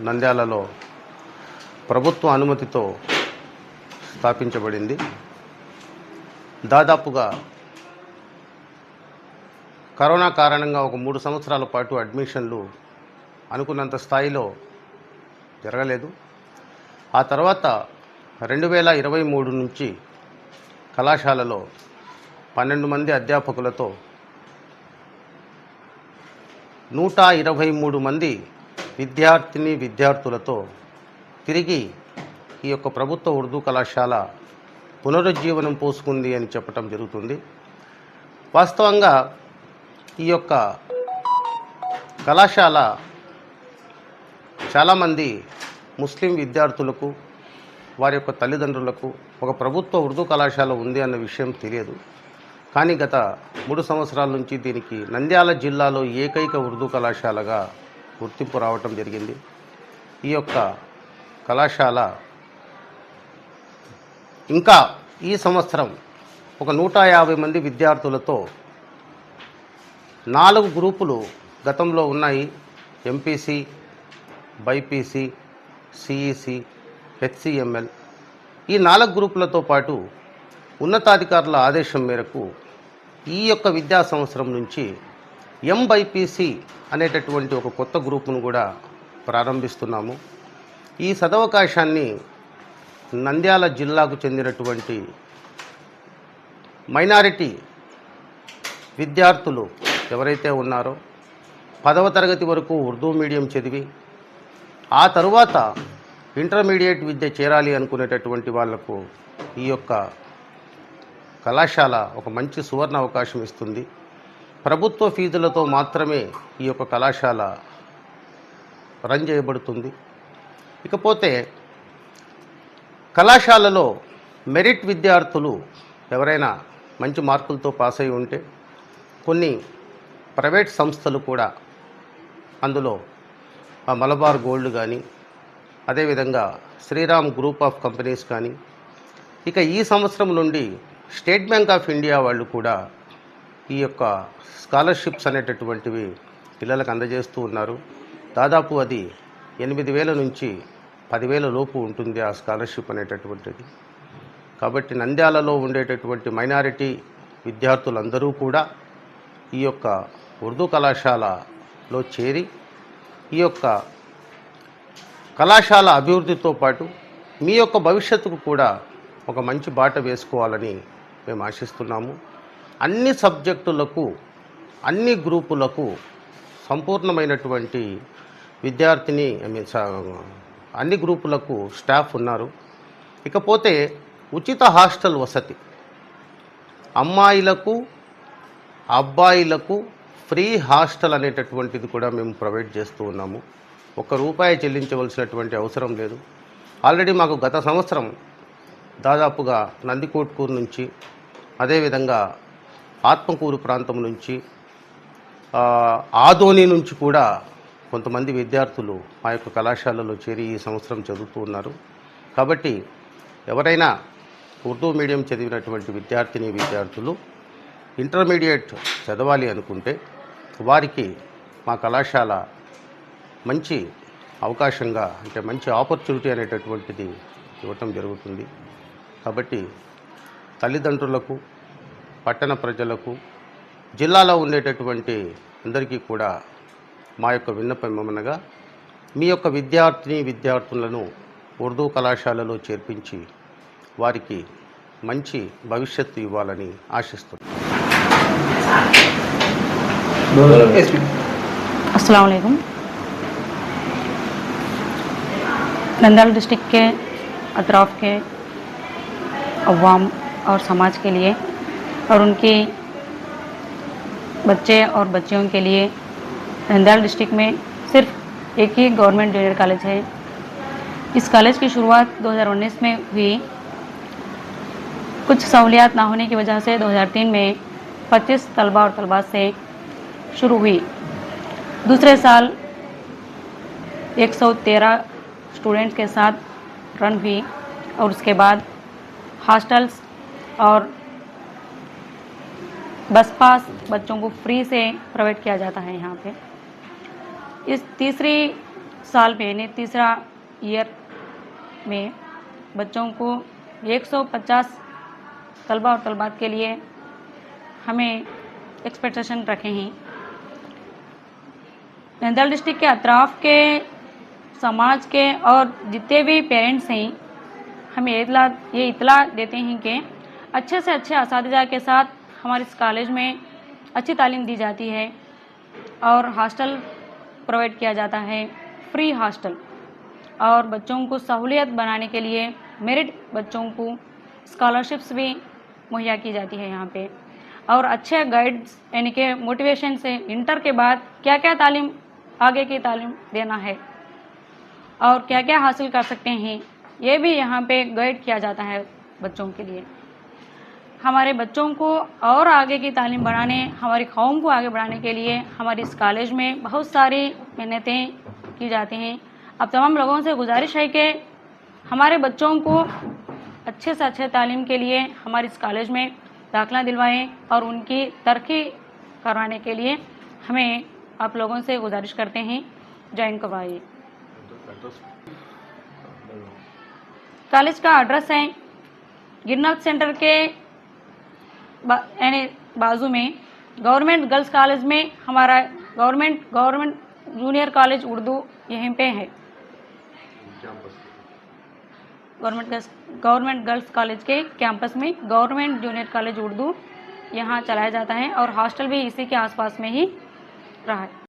నంద్యాలలో ప్రభుత్వ అనుమతితో స్థాపించబడింది. దాదాపుగా కరోనా కారణంగా ఒక మూడు సంవత్సరాల పాటు అడ్మిషన్లు అనుకున్నంత స్థాయిలో జరగలేదు. ఆ తర్వాత రెండు వేల ఇరవై మూడు నుంచి కళాశాలలో పన్నెండు మంది అధ్యాపకులతో నూట ఇరవై మూడు మంది విద్యార్థిని విద్యార్థులతో తిరిగి ఈ యొక్క ప్రభుత్వ ఉర్దూ కళాశాల పునరుజ్జీవనం పోసుకుంది అని చెప్పటం జరుగుతుంది. వాస్తవంగా ఈ యొక్క కళాశాల చాలామంది ముస్లిం విద్యార్థులకు వారి యొక్క తల్లిదండ్రులకు ఒక ప్రభుత్వ ఉర్దూ కళాశాల ఉంది అన్న విషయం తెలియదు. కానీ గత మూడు సంవత్సరాల నుంచి దీనికి నంద్యాల జిల్లాలో ఏకైక ఉర్దూ కళాశాలగా గుర్తింపు రావటం జరిగింది. ఈ యొక్క కళాశాల ఇంకా ఈ సంవత్సరం ఒక నూట యాభై మంది విద్యార్థులతో నాలుగు గ్రూపులు గతంలో ఉన్నాయి. MPC BiPC CEC HCML. ఈ నాలుగు గ్రూపులతో పాటు ఉన్నతాధికారుల ఆదేశం మేరకు ఈ యొక్క విద్యా సంవత్సరం నుంచి ఎంబైపీసీ అనేటటువంటి ఒక కొత్త గ్రూపును కూడా ప్రారంభిస్తున్నాము. ఈ సదవకాశాన్ని నంద్యాల జిల్లాకు చెందినటువంటి మైనారిటీ విద్యార్థులు ఎవరైతే ఉన్నారో పదవ తరగతి వరకు ఉర్దూ మీడియం చదివి ఆ తరువాత ఇంటర్మీడియట్ విద్య చేరాలి అనుకునేటటువంటి వాళ్ళకు ఈ యొక్క కళాశాల ఒక మంచి సువర్ణ అవకాశం ఇస్తుంది. ప్రభుత్వ ఫీజులతో మాత్రమే ఈ యొక్క కళాశాల రన్ చేయబడుతుంది. ఇకపోతే కళాశాలలో మెరిట్ విద్యార్థులు ఎవరైనా మంచి మార్కులతో పాస్ అయి ఉంటే కొన్ని ప్రైవేట్ సంస్థలు కూడా అందులో ఆ మలబార్ గోల్డ్ కానీ అదేవిధంగా శ్రీరామ్ గ్రూప్ ఆఫ్ కంపెనీస్ కానీ ఇక ఈ సంవత్సరం నుండి స్టేట్ బ్యాంక్ ఆఫ్ ఇండియా వాళ్ళు కూడా ఈ యొక్క స్కాలర్షిప్స్ అనేటటువంటివి పిల్లలకు అందజేస్తూ ఉన్నారు. దాదాపు అది ఎనిమిది వేల నుంచి పదివేల లోపు ఉంటుంది ఆ స్కాలర్షిప్ అనేటటువంటిది. కాబట్టి నంద్యాలలో ఉండేటటువంటి మైనారిటీ విద్యార్థులందరూ కూడా ఈ యొక్క ఉర్దూ కళాశాలలో చేరి ఈ యొక్క కళాశాల అభివృద్ధితో పాటు మీ యొక్క భవిష్యత్తుకు కూడా ఒక మంచి బాట వేసుకోవాలని మేము ఆశిస్తున్నాము. అన్ని సబ్జెక్టులకు అన్ని గ్రూపులకు సంపూర్ణమైనటువంటి విద్యార్థిని ఐ మీన్ అన్ని గ్రూపులకు స్టాఫ్ ఉన్నారు. ఇకపోతే ఉచిత హాస్టల్ వసతి. అమ్మాయిలకు అబ్బాయిలకు ఫ్రీ హాస్టల్ అనేటటువంటిది కూడా మేము ప్రొవైడ్ చేస్తూ ఉన్నాము. ఒక్క రూపాయి చెల్లించవలసినటువంటి అవసరం లేదు. ఆల్రెడీ మాకు గత సంవత్సరం దాదాపుగా నందికోట్కూరు నుంచి అదేవిధంగా ఆత్మకూరు ప్రాంతం నుంచి ఆదోని నుంచి కూడా కొంతమంది విద్యార్థులు మా యొక్క కళాశాలలో చేరి ఈ సంవత్సరం చదువుతూ ఉన్నారు. కాబట్టి ఎవరైనా ఉర్దూ మీడియం చదివినటువంటి విద్యార్థిని విద్యార్థులు ఇంటర్మీడియట్ చదవాలి అనుకుంటే వారికి మా కళాశాల మంచి అవకాశంగా అంటే మంచి ఆపర్చునిటీ అనేటటువంటిది ఇవ్వటం జరుగుతుంది. కాబట్టి తల్లిదండ్రులకు పట్టణ ప్రజలకు జిల్లాలో ఉండేటటువంటి అందరికీ కూడా మా యొక్క విన్నపం ఏమనగా మీ యొక్క విద్యార్థిని విద్యార్థులను ఉర్దూ కళాశాలలో చేర్పించి వారికి మంచి భవిష్యత్తు ఇవ్వాలని ఆశిస్తున్నాను अस्सलाम वालेकुम नंदयाल डिस्ट्रिक्ट के अतराफ़ के अवाम और समाज के लिए और उनके बच्चे और बच्चियों के लिए नंदयाल डिस्ट्रिक्ट में सिर्फ़ एक ही गवर्नमेंट जूनियर कॉलेज है। इस कॉलेज की शुरुआत 2019 में हुई। कुछ सहूलियात ना होने की वजह से 2003 में 25 तलबा और तलबा से शुरू हुई। दूसरे साल 113 स्टूडेंट्स के साथ रन हुई और उसके बाद हॉस्टल्स और बस पास बच्चों को फ्री से प्रोवाइड किया जाता है यहाँ पे। इस तीसरी साल में, यानी तीसरा ईयर में बच्चों को 150 तलबा और तलबात के लिए हमें एक्सपेक्टेशन रखे हैं। नंदल डिस्ट्रिक्ट के अतराफ के, समाज के और जितने भी पेरेंट्स हैं, हमें ये इतला ये इतला देते हैं कि अच्छे से अच्छे इस के साथ हमारे इस कॉलेज में अच्छी तालीम दी जाती है और हॉस्टल प्रोवाइड किया जाता है फ्री हॉस्टल और बच्चों को सहूलियत बनाने के लिए मेरिट बच्चों को स्कॉलरशिप्स भी मुहैया की जाती है यहाँ पे. और अच्छे गाइड्स यानी कि मोटिवेशन से इंटर के बाद क्या क्या तालीम आगे की तालीम देना है और क्या क्या हासिल कर सकते हैं, ये भी यहाँ पे गाइड किया जाता है बच्चों के लिए. हमारे बच्चों को और आगे की तालीम बढ़ाने हमारी कौम को आगे बढ़ाने के लिए हमारे इस कॉलेज में बहुत सारी मेहनतें की जाती हैं। अब तमाम लोगों से गुजारिश है कि हमारे बच्चों को अच्छे से अच्छे तालीम के लिए हमारे इस कॉलेज में दाखिला दिलवाएँ और उनकी तरक्की करवाने के लिए हमें आप लोगों से गुजारिश करते हैं। ज्वाइन करवाइए कॉलेज का एड्रेस है गिरनाथ सेंटर के यानी बाजू में गवर्नमेंट गर्ल्स कॉलेज में हमारा government government junior college Urdu यहीं पे है। Government girls government girls college के कैंपस में गवर्नमेंट जूनियर कॉलेज उर्दू यहाँ चलाया जाता है और हॉस्टल भी इसी के आसपास में ही रहा है।